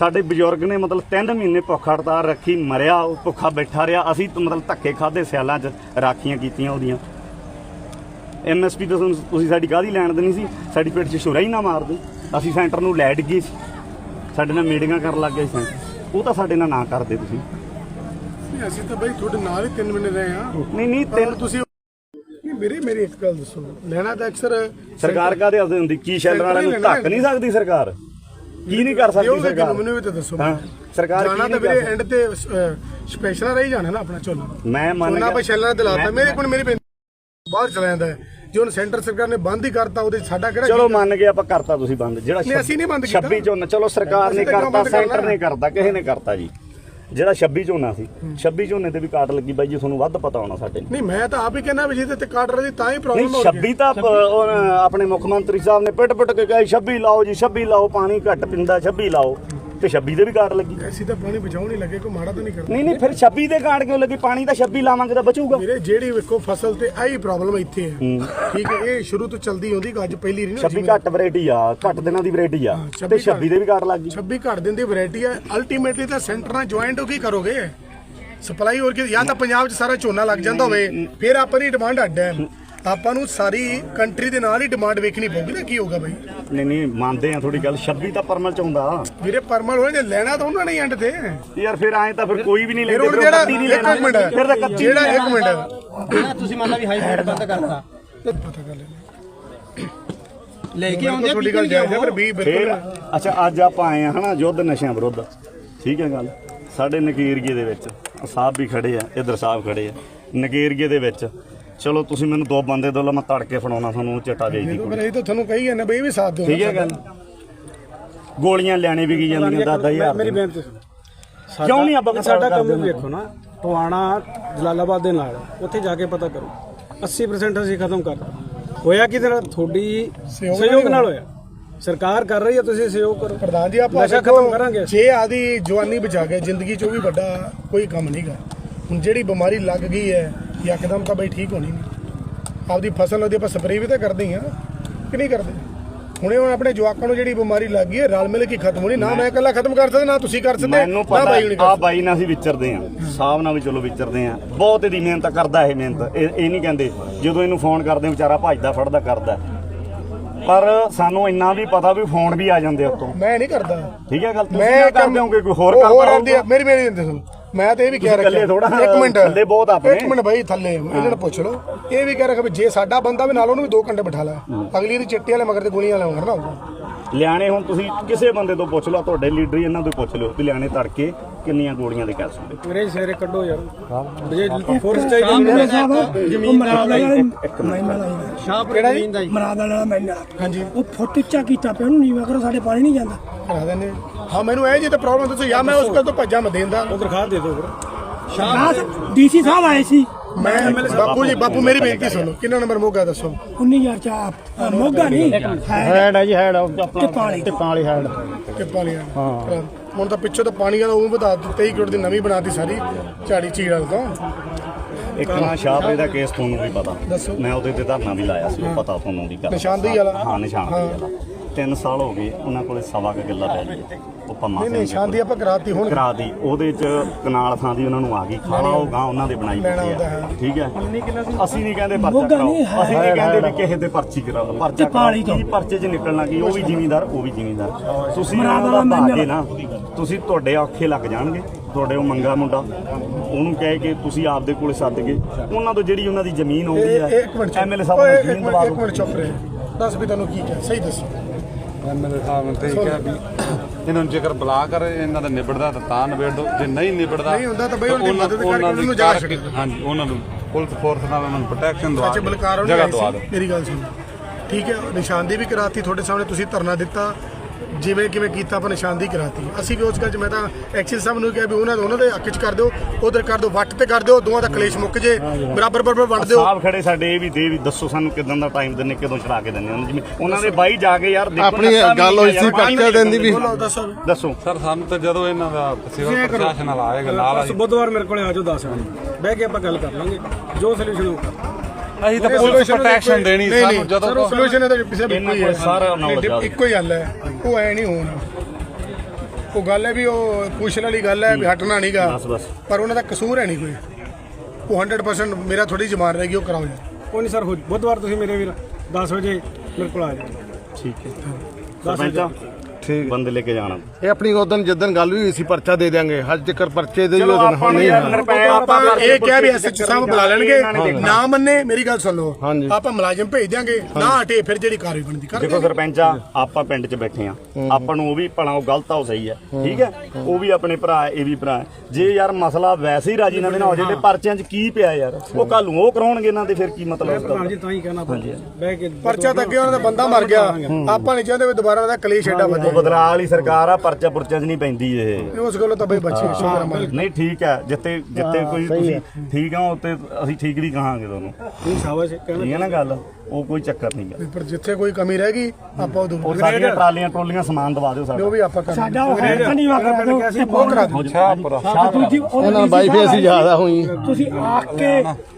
ਸਾਡੇ ਬਜ਼ੁਰਗ ਨੇ ਮਤਲਬ 3 ਮਹੀਨੇ ਭੁੱਖ ਹੜਤਾਲ ਰੱਖੀ ਮਰਿਆ ਉਹ ਭੁੱਖਾ ਬੈਠਾ ਰਿਹਾ। ਅਸੀਂ ਤਾਂ ਮਤਲਬ ਧੱਕੇ ਖਾਦੇ ਸਿਆਲਾਂ 'ਚ ਰਾਖੀਆਂ ਕੀਤੀਆਂ ਉਹਦੀਆਂ। ਐਮਐਸਪੀ ਤੋਂ ਤੁਹਾਨੂੰ- ਤੁਸੀਂ ਸਾਡੀ ਕਾਹਦੀ ਲੈਣ ਦੇਣੀ ਸੀ? ਸਾਡੀ ਪੇਟ 'ਚ ਛੁਰਾ ਹੀ ਨਾ ਮਾਰਦੇ। ਅਸੀਂ ਸੈਂਟਰ ਨੂੰ ਲੈ ਡਿੱਗੇ ਸੀ। ਸਾਡੇ ਨਾਲ ਮੀਟਿੰਗਾਂ ਕਰਨ ਲੱਗ ਗਏ ਸੀ ਸੈਂਟਰ। ਉਹ ਤਾਂ ਸਾਡੇ ਨਾਲ ਨਾ ਕਰਦੇ ਤੁਸੀਂ। ਨਹੀਂ, ਅਸੀਂ ਤਾਂ ਬਈ ਤੁਹਾਡੇ ਨਾਲ ਹੀ 3 ਮਹੀਨੇ ਰਹੇ ਆ ਨਹੀਂ ਨਹੀਂ ਪਰ ਤਿੰਨ ਤੁਸੀਂ ਨਹੀਂ ਮੇਰੇ ਮੇਰੀ ਇੱਕ ਗੱਲ ਦੱਸੋ। ਲੈਣਾ ਤਾਂ ਅਕਸਰ ਸਰਕਾਰ ਕਾਦੇ ਹੱਥ ਹੁੰਦੀ? ਕੀ ਸ਼ੈਲਰ ਵਾਲਿਆਂ ਨੂੰ ਧੱਕ ਨਹੀਂ ਸਕਦੀ ਸਰਕਾਰ? ਕੀ ਨਹੀਂ ਕਰ ਸਕਦੀ ਸਰਕਾਰ। ਮੈਨੂੰ ਵੀ ਤਾਂ ਦੱਸੋ ਹਾਂ ਸਰਕਾਰ ਕੀ ਨਹੀਂ ਕਰ ਐਂਡ ਤੇ ਸਪੈਸ਼ਲ ਰਹੀ ਜਾਣਾ ਨਾ ਆਪਣਾ ਝੋਨਾ। ਮੈਂ ਮੰਨ ਗਿਆ। ਪਾ ਸ਼ੈਲਰ ਦਿਲਾਤਾ। ਮੇਰੇ ਕੋਲ ਮੇਰੀ ਬਾਹਰ ਚਲਾ ਜਾਂਦਾ ਜੇ ਹੁਣ ਸੈਂਟਰ ਸਰਕਾਰ ਨੇ ਬੰਦ ਹੀ ਕਰਤਾ ਉਹਦੇ 'ਚ ਸਾਡਾ ਕਿਹੜਾ ਚਲੋ ਮੰਨ ਗਏ ਆਪਾਂ ਕਰਤਾ ਤੁਸੀਂ ਬੰਦ। ਜਿਹੜਾ ਨਹੀਂ, ਅਸੀਂ ਨਹੀਂ ਬੰਦ ਕੀਤਾ। 26 ਝੋਨਾ ਚਲੋ ਸਰਕਾਰ ਨੇ ਕਰਤਾ? ਸੈਂਟਰ ਨੇ ਕਰਤਾ ਕਿਸੇ ਨੇ ਕਰਤਾ ਜੀ। ਜਿਹੜਾ 26 ਝੋਨਾ ਸੀ 26 ਝੋਨੇ ਤੇ ਵੀ ਕਾਟ ਲੱਗੀ ਬਾਈ ਜੀ ਤੁਹਾਨੂੰ ਵੱਧ ਪਤਾ ਹੋਣਾ ਸਾਡੇ ਨਹੀਂ ਮੈਂ ਤਾਂ ਆਪ ਹੀ ਕਹਿੰਦਾ ਵੀ ਜਿਹਦੇ ਤੇ ਕਾਟ ਰਹੀ ਤਾਂ ਹੀ ਪ੍ਰੋਬਲਮ ਹੋ 26 ਤਾਂ ਆਪਣੇ ਮੁੱਖ ਮੰਤਰੀ ਸਾਹਿਬ ਨੇ ਪਿੱਟ ਪਿੱਟ ਕੇ ਕਹੇ 26 ਲਾਓ ਜੀ 26 ਲਾਓ ਪਾਣੀ ਘੱਟ ਪਿੰਦਾ 26 ਲਾਓ। ਤੇ 26 ਦੇ ਵੀ ਕਾਟ ਲੱਗੀ। ਅਸੀਂ ਤਾਂ ਪਾਣੀ ਬਚਾਉਣ ਨਹੀਂ ਲੱਗੇ ਕੋਈ ਮਾੜਾ ਤਾਂ ਨਹੀਂ ਕਰਦਾ ਨਹੀਂ ਨਹੀਂ ਫਿਰ 26 ਦੇ ਕਾਟ ਕਿਉਂ ਲੱਗੀ? ਪਾਣੀ ਤਾਂ 26 ਲਾਵਾਂਗੇ ਤਾਂ ਬਚੂਗਾ। ਵੀਰੇ ਜਿਹੜੀ ਵੇਖੋ ਫਸਲ ਤੇ ਆਹੀ ਪ੍ਰੋਬਲਮ ਇੱਥੇ ਹੈ। ਠੀਕ ਹੈ ਇਹ ਸ਼ੁਰੂ ਤੋਂ ਚਲਦੀ ਆਉਂਦੀ ਅੱਜ ਪਹਿਲੀ ਨਹੀਂ 26 ਘੱਟ ਵੈਰਾਈਟੀ ਆ ਘੱਟ ਦਿਨਾਂ ਦੀ ਵੈਰਾਈਟੀ ਆ। ਤੇ 26 26 ਦੇ ਵੀ ਕਾਟ ਲੱਗ ਗਈ 26 ਘੱਟ ਦਿਨ ਦੀ ਵੈਰਾਈਟੀ ਹੈ ਅਲਟੀਮੇਟਲੀ ਤਾਂ ਸੈਂਟਰ ਨਾਲ ਜੁਆਇੰਟ ਹੋ ਕੇ ਹੀ ਕਰੋਗੇ। ਸਪਲਾਈ ਹੋਰ ਕੀ ਜਾਂ ਤਾਂ ਪੰਜਾਬ 'ਚ ਸਾਰਾ ਝੋਨਾ ਲੱਗ ਜਾਂਦਾ ਹੋਵੇ ਫਿਰ ਆਪਾਂ ਦੀ ਡਿਮਾਂਡ ਅੱਡ ਹੈ। ਆਪਾਂ ਨੂੰ ਸਾਰੀ ਕੰਟਰੀ ਦੇ ਨਾਲ ਹੀ ਡਿਮਾਂਡ ਵੇਖਣੀ ਪਊਗੀ ਨਾ ਕੀ ਹੋਊਗਾ ਬਾਈ? ਨਹੀਂ ਨਹੀਂ ਮੰਨਦੇ ਆ ਥੋੜੀ ਗੱਲ 26 ਤਾਂ ਪਰਮਲ ਚ ਹੁੰਦਾ। ਵੀਰੇ ਪਰਮਲ ਹੋਏ ਜੇ ਲੈਣਾ ਤਾਂ ਉਹਨਾਂ ਨੇ ਐਂਡ ਤੇ। ਯਾਰ ਫਿਰ ਐਂ ਤਾਂ ਫਿਰ ਕੋਈ ਵੀ ਨਹੀਂ ਫਿਰ ਲੈਂਦੇ ਹੁਣ ਜਿਹੜਾ ਨਹੀਂ ਇੱਕ ਲੈਣਾ। ਮਿੰਟ। ਫਿਰ ਤਾਂ ਕੱਚੀ ਜਿਹੜਾ ਇੱਕ ਮਿੰਟ। ਜਿਹੜਾ ਤੁਸੀਂ ਮੰਨ ਲਾ ਵੀ ਹਾਈ ਰੇਟ ਬੰਦ ਕਰਤਾ। ਪਤਾ ਕਰ ਲੈਣਾ ਲੈ ਕੇ ਆਉਂਦੇ ਤੁਹਾਡੀ ਗੱਲ ਜਾਇਜ਼ ਹੈ ਪਰ ਵੀ ਫਿਰ ਬਿਲਕੁਲ ਅੱਛਾ ਅੱਜ ਆਪਾਂ ਆਏ ਆ ਹਨਾ ਯੁੱਧ ਨਸ਼ਿਆਂ ਵਿਰੁੱਧ। ਠੀਕ ਹੈ ਗੱਲ। ਸਾਡੇ ਨਕੀਰਗੇ ਦੇ ਵਿੱਚ ਆਹ ਸਾਹਿਬ ਵੀ ਖੜੇ ਆ ਇਧਰ ਸਾਹਿਬ ਖੜੇ ਆ। ਨਕੀਰਗੇ ਦੇ ਵਿੱਚ ਚਲੋ ਤੁਸੀਂ ਮੈਨੂੰ ਦੋ ਬੰਦੇ ਦੋ ਲਾ ਮੈਂ ਤੜਕੇ ਫੜਾਉਣਾ ਤੁਹਾਨੂੰ ਚਟਾ ਦੇ ਦੀ ਪਰ ਇਹ ਤਾਂ ਤੁਹਾਨੂੰ ਕਹੀ ਨਾ ਬਈ ਇਹ ਵੀ ਸਾਥ ਦਿਓ ਠੀਕ ਹੈ ਗੱਲ ਗੋਲੀਆਂ ਲੈਣੇ ਵੀ ਕੀ ਜਾਂਦੀਆਂ ਦਾਦਾ ਹਜ਼ਾਰ ਮੇਰੀ ਦੀਆਂ। ਬੇਨਤੀ ਸੁਣੋ। ਕਿਉਂ ਨਹੀਂ ਆਪਾਂ ਸਾਡਾ ਕੰਮ ਨਾ? ਵੇਖੋ ਨਾ ਟਵਾਣਾ ਜਲਾਲਾਬਾਦ ਦੇ ਨਾਲ ਉੱਥੇ ਜਾ ਕੇ ਪਤਾ ਕਰੋ 80% ਅਸੀਂ ਖਤਮ ਕਰ ਦਿੱਤਾ। ਹੋਇਆ ਕਿਹਦੇ ਨਾਲ ਤੁਹਾਡੀ ਸਹਿਯੋਗ ਸਹਿਯੋਗ ਨਾਲ ਹੋਇਆ ਸਰਕਾਰ ਕਰ ਰਹੀ ਹੈ ਤੁਸੀਂ ਸਹਿਯੋਗ ਕਰੋ ਪ੍ਰਧਾਨ ਜੀ ਆਪਾਂ ਨਸ਼ਾ ਦੇਖੋ, ਖਤਮ ਕਰਾਂਗੇ। ਜੇ ਆਦੀ ਜਵਾਨੀ ਬਚਾ ਕੇ ਜ਼ਿੰਦਗੀ ਚੋਂ ਵੀ ਵੱਡਾ ਕੋਈ ਕੰਮ ਨਹੀਂਗਾ ਹੁਣ ਜਿਹੜੀ ਬਿਮਾਰੀ ਲੱਗ ਗਈ ਹੈ ਯਕਦਮ ਤਾਂ ਬਈ ਠੀਕ ਹੋਣੀ ਨਹੀਂ। ਆਪਦੀ ਫਸਲ ਉਹਦੀ ਆਪਾਂ ਸਪਰੇਅ ਵੀ ਤਾਂ ਕਰਦੇ ਹੀ ਆ ਕਿ ਨਹੀਂ ਕਰਦੇ? ਹੁਣੇ ਹੁਣ ਆਪਣੇ ਜਵਾਕਾਂ ਨੂੰ ਜਿਹੜੀ ਬਿਮਾਰੀ ਲੱਗ ਗਈ ਹੈ ਰਲ ਮਿਲ ਕੇ ਖਤਮ ਹੋਣੀ। ਨਾ ਮੈਂ ਇਕੱਲਾ ਖਤਮ ਕਰ ਸਕਦਾ ਨਾ ਤੁਸੀਂ ਕਰ ਸਕਦੇ। ਮੈਨੂੰ ਪਤਾ ਆ ਬਾਈ ਨਾਲ ਅਸੀਂ ਵਿਚਰਦੇ ਆ ਸਾਹਿਬ ਨਾਲ ਵੀ ਚਲੋ ਵਿਚਰਦੇ ਆ ਬਹੁਤ ਇਹਦੀ ਮਿਹਨਤ ਕਰਦਾ ਇਹ ਮਿਹਨਤ। ਇਹ ਇਹ ਨਹੀਂ ਕਹਿੰਦੇ ਜਦੋਂ ਇਹਨੂੰ ਫੋਨ ਕਰਦੇ ਵਿਚਾਰਾ ਭੱਜਦਾ ਫੜਦਾ ਕਰਦਾ। ਪਰ ਸਾਨੂੰ ਇੰਨਾ ਵੀ ਪਤਾ ਵੀ ਫੋਨ ਵੀ ਆ ਜਾਂਦੇ ਉੱਤੋਂ। ਮੈਂ ਨਹੀਂ ਕਰਦਾ। ਠੀਕ ਹੈ ਗੱਲ? ਤੁਸੀਂ ਕਰਦੇ ਹੋਗੇ ਕੋਈ ਹੋਰ ਕਰਦਾ ਹੋਊਗਾ। ਮੇਰੀ ਮੇਰੀ ਦਿੰਦੇ ਸੁਣ ਮੈਂ ਤੇ ਇਹ ਵੀ ਕਹਿ ਤੁਸੀਂ ਰਿਹਾ ਇਕੱਲੇ ਥੋੜ੍ਹਾ, ਇੱਕ ਮਿੰਟ। ਥੱਲੇ ਬਹੁਤ ਆਪਣੇ। ਇੱਕ ਮਿੰਟ ਬਾਈ ਥੱਲੇ। ਇਹਨਾਂ ਨੂੰ ਪੁੱਛ ਲਓ ਇਹ ਵੀ ਕਹਿ ਰਿਹਾ ਕਿ ਜੇ ਸਾਡਾ ਬੰਦਾ ਵੀ ਨਾਲ ਉਹਨੂੰ ਵੀ 2 ਘੰਟੇ ਬਿਠਾ ਲੈ। ਅਗਲੀ ਦੀ ਚਿੱਟੇ ਵਾਲੇ ਮਗਰ ਤੇ ਗੋਲੀਆਂ ਲਾਉਂਗਾ ਨਾ ਹੋਊਗਾ। ਲਿਆਣੇ ਹੁਣ ਤੁਸੀਂ ਕਿਸੇ ਬੰਦੇ ਤੋਂ ਪੁੱਛ ਲਓ ਤੁਹਾਡੇ ਲੀਡਰ ਹੀ ਇਹਨਾਂ ਤੋਂ ਪੁੱਛ ਲਓ ਵੀ ਲਿਆਣੇ ਤੜਕੇ ਕਿੰਨੀਆਂ ਗੋਲੀਆਂ ਦੇ ਕੈਪਸੂਲ ਦੇ ਮੇਰੇ ਸਵੇਰੇ ਕੱਢੋ ਯਾਰ। ਜੇ ਫੋਰਸ ਚਾਹੀਦੀ ਸ਼ਾਹਪੁਰ ਜ਼ਮੀਨ ਦਾ ਜੀ। ਮਰਾਦ ਵਾਲਾ ਮੈਨਾਂ। ਹਾਂਜੀ। ਉਹ ਫੁੱਟ ਉੱਚਾ ਕੀਤਾ ਪਿਆ ਉਹਨੂੰ ਨੀਵਾ ਕਰੋ ਸਾਡੇ ਪਾਣੀ ਨਹੀਂ ਜਾਂਦਾ। ਕਰਾ ਦਿੰਦੇ ਹਾਂ ਮੈਨੂੰ ਇਹ ਜੇ ਤਾਂ ਪ੍ਰੋਬਲਮ ਦੱਸੋ ਜਾਂ ਮੈਂ ਉਸ ਤੋਂ ਭੱਜਾਂ ਮੈਂ ਦੇਂਦਾ ਉਹ ਦਰਖਾਸਤ ਦੇ ਦਿਓ ਫਿਰ। ਆਹ ਡੀਸੀ ਸਾਹਿਬ ਆਏ ਸੀ। ਮੈਂ ਬਾਪੂ ਜੀ ਬਾਪੂ ਮੇਰੀ ਬੇਨਤੀ ਸੁਣੋ। ਕਿੰਨਾ ਨੰਬਰ ਮੋਗਾ ਦੱਸੋ? 19000 ਚ ਮੋਗਾ ਨਹੀਂ ਹੈਡ। ਹੈ ਜੀ ਹੈਡ ਤੇ ਪਾਣੀ ਟਿੱਪਾਂ ਵਾਲੀ ਹੈਡ। ਪਾਣੀ ਹਾਂ ਹੁਣ ਤਾਂ ਪਿੱਛੋਂ ਤਾਂ ਪਾਣੀ ਵਾਲਾ ਉਹ ਵਧਾ ਦਿੱਤਾ 23 ਕਰੋੜ ਦੀ ਨਵੀਂ ਬਣਾਤੀ ਸਾਰੀ ਝਾੜੀ ਚੀੜ ਵਾਲ ਤੋਂ। ਇੱਕ ਨਾ ਸ਼ਾਹਪੁਰੇ ਦਾ ਕੇਸ ਤੁਹਾਨੂੰ ਵੀ ਪਤਾ। ਦੱਸੋ। ਮੈਂ ਉਹਦੇ ਤੇ ਧਰਨਾ ਵੀ ਲਾਇਆ ਸੀ ਉਹ ਪਤਾ ਤੁਹਾਨੂੰ ਵੀ ਕਰ ਨਿਸ਼ਾਨਦੇਹੀ ਵਾਲਾ? ਹਾਂ ਨਿਸ਼ਾਨਦੇਹੀ ਵਾਲਾ। 3 ਸਾਲ ਹੋ ਗਏ ਉਹਨਾਂ ਕੋਲੇ ਸਵਾ ਕੁ ਕਿੱਲਾ ਪੈ ਗਈ ਉਹ ਪੰਮਾ ਨਹੀਂ ਨਹੀਂ ਸਿੰਘ ਸ਼ਾਂਤੀ ਆਪਾਂ ਕਰਾਤੀ ਹੁਣ। ਕਰਾ ਦੀ ਉਹਦੇ ਚ ਕਨਾਲ ਥਾਂ ਦੀ ਉਹਨਾਂ ਨੂੰ ਆ ਗਈ। ਖਾਲਾ ਉਹ ਗਾਂ ਉਹਨਾਂ ਦੇ ਬਣਾਈ ਲੈਣਾ ਪਈ ਹੁੰਦਾ ਹੈ। ਹੈ। ਠੀਕ ਹੈ ਅਸੀਂ ਨਹੀਂ ਕਹਿੰਦੇ ਪਰਚਾ ਮੋਗਾ ਕਰਾਓ। ਨਹੀਂ, ਹੈ। ਅਸੀਂ ਨਹੀਂ ਕਹਿੰਦੇ ਵੀ ਕਿਸੇ ਤੇ ਪਰਚੀ ਕਰਾਓ। ਪਰਚਾ ਪਾਲੀ ਕਰਾਓ। ਤੋਂ। ਕੀ ਪਰਚੇ 'ਚ ਨਿਕਲਣਾ ਕੀ? ਉਹ ਵੀ ਜ਼ਿਮੀਂਦਾਰ ਉਹ ਵੀ ਜ਼ਿਮੀਂਦਾਰ। ਤੁਸੀਂ ਮਰਾਦ ਉਹਨਾਂ ਦਾ ਵਾਲਾ ਭਾਗੇ ਮੈਨਾਂ। ਨਾ। ਤੁਸੀਂ ਤੁਹਾਡੇ ਔਖੇ ਲੱਗ ਜਾਣਗੇ। ਤੁਹਾਡੇ ਉਹ ਮੰਗਾ ਮੁੰਡਾ ਉਹਨੂੰ ਕਹਿ ਕੇ ਤੁਸੀਂ ਆਪਦੇ ਕੋਲੇ ਸੱਦ ਕੇ ਉਹਨਾਂ ਤੋਂ ਜਿਹੜੀ ਉਹਨਾਂ ਦੀ ਜ਼ਮੀਨ ਇਹ ਹੈ ਐਮਐਲਏ ਸਾਹਿਬ ਨੂੰ ਇੱਕ ਜ਼ਮੀਨ ਮਿੰਟ ਦਵਾ ਇੱਕ ਦਿਓ। ਮਿੰਟ ਚੁੱਪ ਰਹੇ। ਦੱਸ ਵੀ ਤੈਨੂੰ ਕੀ ਕਿਹਾ ਸਹੀ ਦੱਸੋ। ਐਮਐਲਏ ਸਾਹਿਬ ਨੇ ਤੇ ਕਿਹਾ ਵੀ ਇਹਨਾਂ ਨੂੰ ਜੇਕਰ ਬੁਲਾ ਕਰ ਇਹਨਾਂ ਦਾ ਨਿਬੜਦਾ ਤਾਂ ਤਾਂ ਨਿਬੜ ਦੋ ਜੇ ਨਹੀਂ ਨਿਬੜਦਾ ਨਹੀਂ ਹੁੰਦਾ ਤਾਂ ਬਈ ਉਹਨਾਂ- ਮਦਦ ਕਰਕੇ ਉਹਨਾਂ ਦੀ ਉਹਨੂੰ ਜਗ੍ਹਾ ਕਰਕੇ- ਹਾਂਜੀ ਉਹਨਾਂ ਨੂੰ ਪੁਲਿਸ ਫੋਰਸ ਨਾਲ ਉਹਨਾਂ ਨੂੰ ਪ੍ਰੋਟੈਕਸ਼ਨ ਦਵਾ ਕੇ ਬਲਕਾਰ ਦਿਓ। ਮੇਰੀ ਗੱਲ ਸੁਣ। ਠੀਕ ਹੈ ਨਿਸ਼ਾਨਦੀ ਵੀ ਕਰਾਤੀ ਤੁਹਾਡੇ ਸਾਹਮਣੇ ਤੁਸੀਂ ਧਰਨਾ ਦਿੱਤਾ। ਜਿਵੇਂ ਕਿਵੇਂ ਕੀਤਾ ਆਪਾਂ ਨਿਸ਼ਾਨਦੀ ਕਰਾਤੀ। ਅਸੀਂ ਵੀ ਉਸ ਗੱਲ 'ਚ ਮੈਂ ਤਾਂ ਐਕਸਿਸ ਸਾਹਿਬ ਨੂੰ ਕਿਹਾ ਵੀ ਉਹਨਾਂ ਦੇ ਉਹਨਾਂ ਦੇ ਹੱਕ 'ਚ ਕਰ ਦਿਓ ਉਧਰ ਕਰ ਦਿਓ ਵੱਟ ਤੇ ਕਰ ਦਿਓ ਦੋਵਾਂ ਦਾ ਕਲੇਸ਼ ਮੁੱਕ ਜੇ ਬਰਾਬਰ ਬਰਾਬਰ ਵੰਡ ਦਿਓ। ਸਾਹਿਬ ਖੜੇ ਸਾਡੇ ਇਹ ਵੀ ਦੇ ਵੀ ਦੱਸੋ ਸਾਨੂੰ ਕਿਦਾਂ ਦਾ ਟਾਈਮ ਦਿੰਨੇ ਕਦੋਂ ਚੜਾ ਕੇ ਦਿੰਨੇ ਜਿਵੇਂ ਉਹਨਾਂ ਦੇ ਬਾਈ ਜਾ ਕੇ ਯਾਰ ਦੇਖੋ ਆਪਣੀ ਗੱਲ ਹੋਈ ਸੀ ਪਰਚੇ ਦੇਣ ਦੀ ਵੀ। ਦੱਸੋ। ਦੱਸੋ। ਸਰ ਸਾਨੂੰ ਤਾਂ ਜਦੋਂ ਇਹਨਾਂ ਦਾ ਸਿਵਲ ਪ੍ਰਸ਼ਾਸਨ ਨਾਲ ਆਏਗਾ ਨਾਲ ਅਸੀਂ ਬੁੱਧਵਾਰ ਮੇਰੇ ਕੋਲੇ ਆਜੋ 10 ਵਜੇ ਬਹਿ ਕੇ ਆਪਾਂ ਗੱਲ ਕਰ ਲਾਂਗੇ। ਜੋ ਸੋਲੂਸ਼ਨ ਹੋਊਗਾ ਅਸੀਂ ਤਾਂ ਪੁਲਿਸ ਪ੍ਰੋਟੈਕਸ਼ਨ ਦੇਣੀ ਸਾਨੂੰ ਜਦੋਂ ਸੋਲੂਸ਼ਨ ਇਹਦਾ ਕਿਸੇ ਵੀ ਹੀ ਸਾਰਾ ਆ। ਇੱਕੋ ਹੀ ਹੱਲ ਹੈ। ਉਹ ਐ ਨਹੀਂ ਹੋਣਾ। ਉਹ ਗੱਲ ਹੈ ਵੀ ਉਹ ਪੁੱਛਣ ਵਾਲੀ ਗੱਲ ਹੈ ਵੀ ਹਟਣਾ ਨਹੀਂਗਾ ਬਸ ਬਸ। ਪਰ ਉਹਨਾਂ ਦਾ ਕਸੂਰ ਹੈ ਨਹੀਂ ਕੋਈ। ਉਹ 100% ਮੇਰਾ ਥੋੜੀ ਜ਼ਮਾਨ ਰਹੇਗੀ ਉਹ ਕਰਾਓ ਯਾਰ ਕੋਈ ਨਹੀਂ ਸਰ ਹੋ ਬੁੱਧਵਾਰ ਤੁਸੀਂ ਮੇਰੇ ਵੀਰ 10 ਵਜੇ ਮੇਰੇ ਕੋਲ ਆ ਜਾਓ। ਠੀਕ ਹੈ। ਸਰਪੰਚਾ ਠੀਕ ਬੰਦੇ ਲੈ ਕੇ ਜਾਣਾ। ਇਹ ਆਪਣੀ ਉਦੋਂ ਜਿੱਦਣ ਗੱਲ ਵੀ ਹੋਈ ਸੀ ਪਰਚਾ ਦੇ ਦਿਆਂਗੇ। ਅੱਜ ਤੱਕ ਪਰਚੇ ਦੇ ਹੀ ਉਦੋਂ ਆਪਾਂ ਹੁਣ ਨੂੰ ਨਹੀਂ ਯਾਰ। ਰੁਪਏ ਆਪਾਂ ਇਹ ਕਿਹਾ ਵੀ ਐਸਐਚਓ ਸਾਹਿਬ ਬੁਲਾ ਲੈਣਗੇ। ਨਾ ਮੰਨੇ ਮੇਰੀ ਗੱਲ ਸੁਣ ਲਓ। ਹਾਂਜੀ। ਆਪਾਂ ਮੁਲਾਜ਼ਮ ਭੇਜ ਦਿਆਂਗੇ ਨਾ ਹਟੇ ਫਿਰ ਜਿਹੜੀ ਕਾਰਵਾਈ ਬਣਦੀ ਕਰ ਦੇਖੋ ਸਰਪੰਚਾ ਆਪਾਂ ਪਿੰਡ 'ਚ ਬੈਠੇ ਆ ਆਪਾਂ ਨੂੰ ਉਹ ਵੀ ਭਲਾ ਉਹ ਗਲਤ ਆ ਉਹ ਸਹੀ ਹੈ। ਠੀਕ ਹੈ? ਉਹ ਵੀ ਆਪਣੇ ਭਰਾ ਹੈ, ਇਹ ਵੀ ਭਰਾ ਹੈ। ਜੇ ਯਾਰ ਮਸਲਾ ਵੈਸੇ ਹੀ ਰਾਜੀ ਨਾਲ ਹੋ ਜੇ ਤੇ ਪਰਚਿਆਂ 'ਚ ਕੀ ਪਿਆ ਯਾਰ? ਉਹ ਕੱਲ ਨੂੰ ਉਹ ਕਰਾਉਣਗੇ ਇਹਨਾਂ ਦੇ ਫਿਰ ਕੀ ਮਤਲਬ ਉਸਦਾ ਜੀ ਤਾਂ ਹੀ ਕਹਿਣਾ ਬਹਿ ਕੇ ਪਰਚਾ ਤਾਂ ਅੱਗੇ ਉਹਨਾਂ ਦਾ ਬੰਦਾ ਮਰ ਗਿਆ। ਆਪਾਂ ਨਹੀਂ ਚਾਹੁੰਦੇ ਵੀ ਦੁਬਾਰਾ ਉਹਦਾ ਕਲੇਸ਼ ਐਡਾ ਵਧੇ। ਬਦਲਾਅ ਵਾਲੀ ਸਰਕਾਰ ਆ ਪਰਚਾ ਪੁਰਚਿਆਂ 'ਚ ਨਹੀਂ ਪੈਂਦੀ ਇਹ। ਉਸ ਗੱਲੋਂ ਤਾਂ ਬਈ ਬੱਚੇ ਸ਼ੁਕਰ ਮਾਰ ਨਹੀਂ ਠੀਕ ਹੈ ਜਿੱਤੇ ਜਿੱਤੇ ਕੋਈ ਤੁਸੀਂ ਠੀਕ ਆ ਉੱਤੇ ਅਸੀਂ ਠੀਕ ਵੀ ਕਹਾਂਗੇ ਤੁਹਾਨੂੰ। ਨਹੀਂ ਸ਼ਾਬਾਸ਼ ਕਹਿਣਾ ਠੀਕ ਹੈ ਨਾ ਗੱਲ? ਉਹ ਕੋਈ ਚੱਕਰ ਨਹੀਂ ਹੈ ਪਰ ਜਿੱਥੇ ਕੋਈ ਕਮੀ ਰਹਿ ਗਈ ਆਪਾਂ ਉਹ ਉਹ ਦੂਰ ਸਾਡੀਆਂ ਟਰਾਲੀਆਂ ਟੋਲੀਆਂ ਸਮਾਨ ਦਵਾ ਦਿਓ ਉਹ ਸਾਡਾ ਵੀ ਆਪਾਂ ਕਰ ਸਾਡਾ ਉਹ ਹੈ ਨਹੀਂ ਵਾਕਰਾ ਉਹ ਕਰਾ ਦਿਓ। ਦੂਜੀ ਉਹ ਇਹਨਾਂ ਨਾਲ ਬਾਈਫੇ ਅਸੀਂ ਜ਼ਿਆਦਾ ਹੋਈ ਤੁਸੀਂ ਆ ਕੇ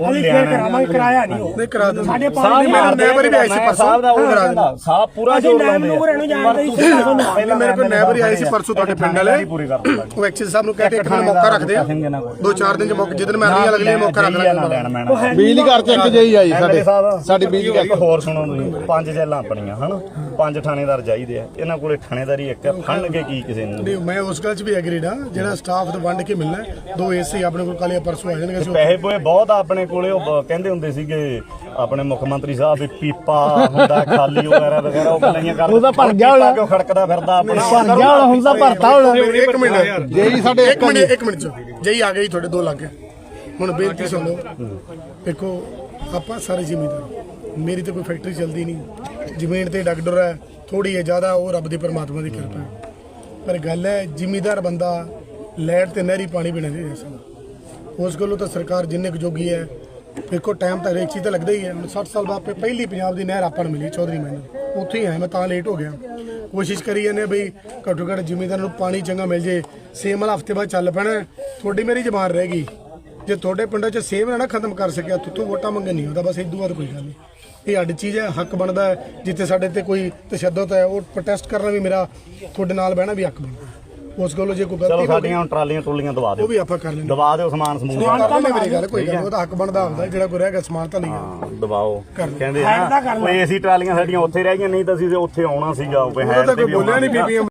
ਅਲੀ ਫੇਰ ਕਰਾਵਾਂਗੇ ਕਰਾਇਆ ਨਹੀਂ ਉਹ। ਨਹੀਂ ਕਰਾ ਦਿਓ। ਸਾਡੇ ਪਾਣੀ ਮੇਰਾ ਨੈਬਰ ਵੀ ਆਈ ਸੀ ਪਰਸੋਂ ਸਾਹਿਬ ਦਾ ਉਹ ਕਹਿੰਦਾ ਸਾਹਿਬ ਪੂਰਾ ਅਸੀਂ ਜੋਰ ਨਾਮ ਲਾਉਂਦੇ ਨੂੰ। ਰਹਿਣੂ ਜਾਣਦੇ ਤੁਹਾਨੂੰ ਪਹਿਲਾਂ ਮੇਰੇ ਕੋਲ ਨੈਬਰ ਹੀ ਆਈ ਸੀ ਪਰਸੋਂ ਤੁਹਾਡੇ ਪਿੰਡ ਵਾਲੇ। ਪੂਰੀ ਕਰ ਦਿੰਦਾ ਉਹ ਐਕਸਿਸ ਸਾਹਿਬ ਨੂੰ ਕਹਿ ਕੇ ਇੱਕ ਦਿਨ ਮੌਕਾ ਰੱਖਦੇ। ਆ ਦੋ ਚਾਰ ਦਿਨ ਚ ਮੌਕਾ ਜਿੱਦਨ ਮੈਂ ਅਗਲੀ ਅਗਲੇ ਮੌਕਾ ਰੱਖ ਲੈਣ। ਬਿਜਲੀ ਘਰ ਚ ਇੱਕ ਜਈ ਆਈ ਸਾਡੇ ਸਾਡੀ। ਬਿਜਲੀ ਇੱਕ ਹੋਰ ਸੁਣੋ ਤੁਸੀਂ ਪੰਜ ਜੇਲਾਂ ਆਪਣੀਆਂ ਹਨਾ? ਪੰਜ ਥਾਣੇਦਾਰ ਚਾਹੀਦੇ ਆ। ਇਹਨਾਂ ਕੋਲੇ ਥਾਣੇਦਾਰੀ ਇੱਕ ਹੈ ਫੜਨਗੇ ਕੀ ਕਿਸੇ ਨੂੰ? ਨਹੀਂ ਮੈਂ ਉਸ ਗੱਲ 'ਚ ਵੀ ਐਗਰੀਡ ਆ। ਜਿਹੜਾ ਸਟਾਫ ਤੋਂ ਵੰਡ ਕੇ ਮਿਲਣਾ ਹੈ, ਦੋ ਏਸੀ ਆਪਣੇ ਕੋਲ ਕਾਲੇ ਪਰਸੋਂ ਆ ਜਾਣਗੇ। ਅਸੀਂ ਪੈਸੇ ਪੋਏ ਬਹੁਤ ਆ ਆਪਣੇ ਕੋਲੇ ਉਹ ਬ- ਕਹਿੰਦੇ ਹੁੰਦੇ ਸੀਗੇ ਆਪਣੇ ਮੁੱਖ ਮੰਤਰੀ ਸਾਹਿਬ ਵੀ ਪੀਪਾ ਹੁੰਦਾ ਖਾਲੀ ਵਗੈਰਾ ਵਗੈਰਾ ਉਹ ਗੱਲਾਂ ਕਰਦੇ ਉਹਦਾ ਭਰ ਗਿਆ ਹੋਣਾ ਕਿਉਂ ਖੜਕਦਾ ਫਿਰਦਾ ਆਪਣਾ? ਭਰ ਗਿਆ ਹੋਣਾ ਹੁੰਦਾ ਭਰਤਾ ਇੱਕ ਮਿੰਟ ਜਈ ਸਾਡੇ ਇੱਕ ਮਿੰਟ ਇੱਕ ਮਿੰਟ ਚ ਜਈ ਆ ਗਈ ਤੁਹਾਡੇ ਦੋ ਲੱਗ ਗਏ। ਹੁਣ ਬੇਨਤੀ ਸੁਣ ਦੇਖੋ ਆਪਾਂ ਸਾਰੇ ਜ਼ਿਮੀਂਦਾਰ। ਮੇਰੀ ਤਾਂ ਕੋਈ ਫੈਕਟਰੀ ਚੱਲਦੀ ਨਹੀਂ। ਜ਼ਮੀਨ ਤੇ ਡਾਕਟਰ ਹੈ ਥੋੜੀ ਹੈ ਜ਼ਿਆਦਾ, ਉਹ ਰੱਬ ਦੀ ਪਰਮਾਤਮਾ ਦੀ ਕਿਰਪਾ ਹੈ। ਪਰ ਗੱਲ ਹੈ, ਜ਼ਿਮੀਦਾਰ ਬੰਦਾ ਲੈਟ ਤੇ ਨਹਿਰੀ ਪਾਣੀ ਬਿਨਾਂ ਨਹੀਂ ਚਾਹੀਦਾ ਸਕਦਾ। ਉਸ ਗੱਲੋਂ ਤਾਂ ਸਰਕਾਰ ਜਿੰਨੇ ਕੁ ਜੋਗੀ ਹੈ, ਦੇਖੋ ਟਾਈਮ ਤਾਂ ਹਰੇਕ ਚੀਜ਼ ਤਾਂ ਲੱਗਦਾ ਹੀ ਹੈ। ਹੁਣ 60 ਸਾਲ ਬਾਅਦ ਪਹਿ- ਪਹਿਲੀ ਪੰਜਾਬ ਦੀ ਨਹਿਰ ਆਪਾਂ ਨੂੰ ਮਿਲੀ ਚੌਧਰੀ ਮਹਿੰਦਰ ਉੱਥੇ ਹੀ ਹੈ ਮੈਂ, ਤਾਂ ਲੇਟ ਹੋ ਗਿਆ। ਕੋਸ਼ਿਸ਼ ਕਰੀ ਜਾਂਦੇ ਹਾਂ ਬਈ ਘੱਟੋ ਘੱਟ ਜ਼ਿਮੀਂਦਾਰ ਨੂੰ ਪਾਣੀ ਚੰਗਾ ਮਿਲ ਜੇ। ਸੇਮ ਵਾਲਾ ਹਫ਼ਤੇ ਬਾਅਦ ਚੱਲ ਪੈਣਾ। ਤੁਹਾਡੀ ਮੇਰੀ ਜ਼ਬਾਨ ਰਹਿ ਗਈ। ਜੇ ਤੁਹਾਡੇ ਪਿੰਡਾਂ 'ਚ ਸੇਮ ਨਾ ਨਾ ਖਤਮ ਕਰ ਸਕਿਆ ਤੁੱਥੋਂ ਵੋਟਾਂ ਮੰਗਣ ਨਹੀਂ ਹੁੰਦਾ ਬਸ ਇਦੋਂ ਬਾਅਦ ਕੋਈ ਗੱਲ ਨਹੀਂ। ਇਹ ਅੱਡ ਚੀਜ਼ ਹੈ ਹੱਕ ਬਣਦਾ ਹੈ। ਜਿੱਥੇ ਸਾਡੇ ਤੇ ਕੋਈ ਤਸ਼ੱਦਦ ਹੈ ਉਹ ਪ੍ਰੋਟੈਸਟ ਕਰਨਾ ਵੀ ਮੇਰਾ ਤੁਹਾਡੇ ਨਾਲ ਬਹਿਣਾ ਵੀ ਹੱਕ ਬਣਦਾ ਉਸ ਗੱਲੋਂ ਜੇ ਕੋਈ ਚਲੋ ਗਲਤੀ ਹੋ ਗਈ ਸਾਡੀਆਂ ਹੁਣ ਟਰਾਲੀਆਂ ਟੋਲੀਆਂ ਦਵਾ ਉਹ ਦਿਓ ਵੀ ਆਪਾਂ ਕਰ ਲੈਂਦੇ ਦਵਾ ਦਿਓ ਸਮਾਨ ਸਮੂਨ। ਹਾਂ ਕਰ ਲੈਂਦੇ ਮੇਰੀ ਗੱਲ ਕੋਈ ਗੱਲ ਨੀ, ਉਹਦਾ ਹੱਕ ਬਣਦਾ ਹੁੰਦਾ ਜਿਹੜਾ ਕੋਈ ਰਹਿ ਗਿਆ ਸਮਾਨ ਤਾਂ ਨਹੀਂ ਹਾਂ, ਦਬਾਓ। ਕਹਿੰਦੇ ਲਓ। ਕੋਈ ਏਸੀ ਟਰਾਲੀਆਂ ਸਾਡੀਆਂ ਉੱਥੇ ਰਹਿ ਗਈਆਂ ਨਹੀਂ ਤਾਂ ਅਸੀਂ ਉੱਥੇ ਆਉਣਾ ਸੀਗਾ ਉਹ ਹੈਡ ਤਾਂ ਤੇ ਕੋਈ ਵੀ ਆਉਣਾ ਬੋਲਿਆ ਨਹੀਂ ਸੀਗਾ। ਬੀਬੀਆਂ